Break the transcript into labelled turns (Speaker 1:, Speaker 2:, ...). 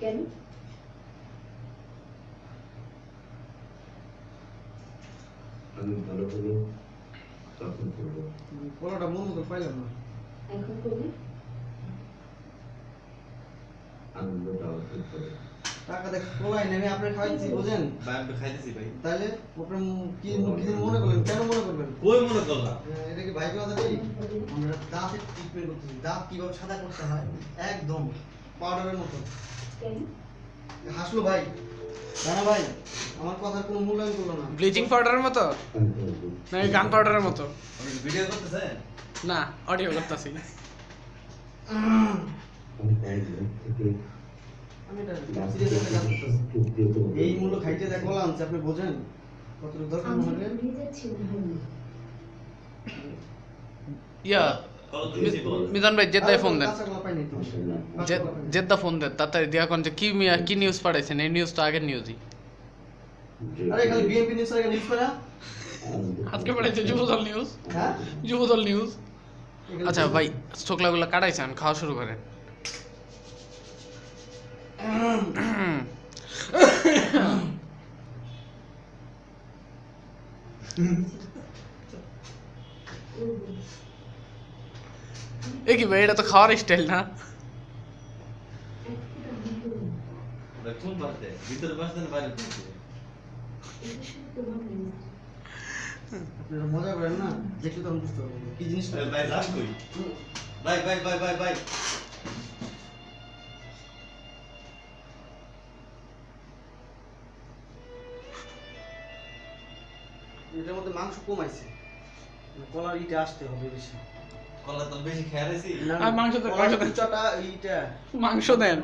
Speaker 1: কেন?
Speaker 2: আমি ভালো হলে তখন করব।
Speaker 3: পোলাটা মন মতো পাইলাম না।
Speaker 1: এখন করবে?
Speaker 2: আনন্দটা অর্জন করে।
Speaker 3: টাকা দেখ পোলাই নেমে আপনি খাইছি বুঝেন?
Speaker 4: ভাই আমি খাইতেছি ভাই।
Speaker 3: তাহলে আপনি কি কি মনে করলেন কেন মনে করবেন?
Speaker 4: কই মনে করলাম
Speaker 3: এটা কি ভাই কথা নেই আমরা দাঁতের ট্রিটমেন্ট করতেছি। দাঁত কীভাবে সাদা করতে হয়? একদম। পাউডারের মতো।
Speaker 1: কেন?
Speaker 3: হাসলো ভাই। রানা ভাই আমার কথার কোনো মূল্যায়ন করল না।
Speaker 5: ব্লিচিং পাউডারের মতো? নাকি গান পাউডারের মতো?
Speaker 4: ভিডিও করতেছেন?
Speaker 5: না অডিও করতেছি।
Speaker 3: করতেছি। এই মূল্য খাইতে দেখ যে আপনি বোঝেন। কতটুকু দরকার
Speaker 5: ইয়া মিজান ভাই জেদ্দায় ফোন দেন
Speaker 3: তো
Speaker 5: জেদ্দা ফোন দেন তাড়াতাড়ি দিয়া কোন যে কি মিয়া কি নিউজ পাঠাইছেন এই নিউজটা আগের নিউজই
Speaker 3: আরে খালি বিএনপি নিউজ আগে নিউজ করা
Speaker 5: আজকে পাঠাইছে যুবদল নিউজ
Speaker 3: হ্যাঁ
Speaker 5: যুবদল নিউজ আচ্ছা ভাই চোখলাগুলো কাটাইছেন খাওয়া শুরু করেন এ কি ভাই এটা তো খাওয়ার স্টাইল না
Speaker 3: মজা করেন দেখলে বুঝতে কি
Speaker 4: ভাই
Speaker 3: এটার মধ্যে মাংস কমাইছে কলার ইটা আসতে হবে বেশি।
Speaker 4: কলা তো বেশি খেয়ে রয়েছি।
Speaker 5: আর মাংস মাংস দেন।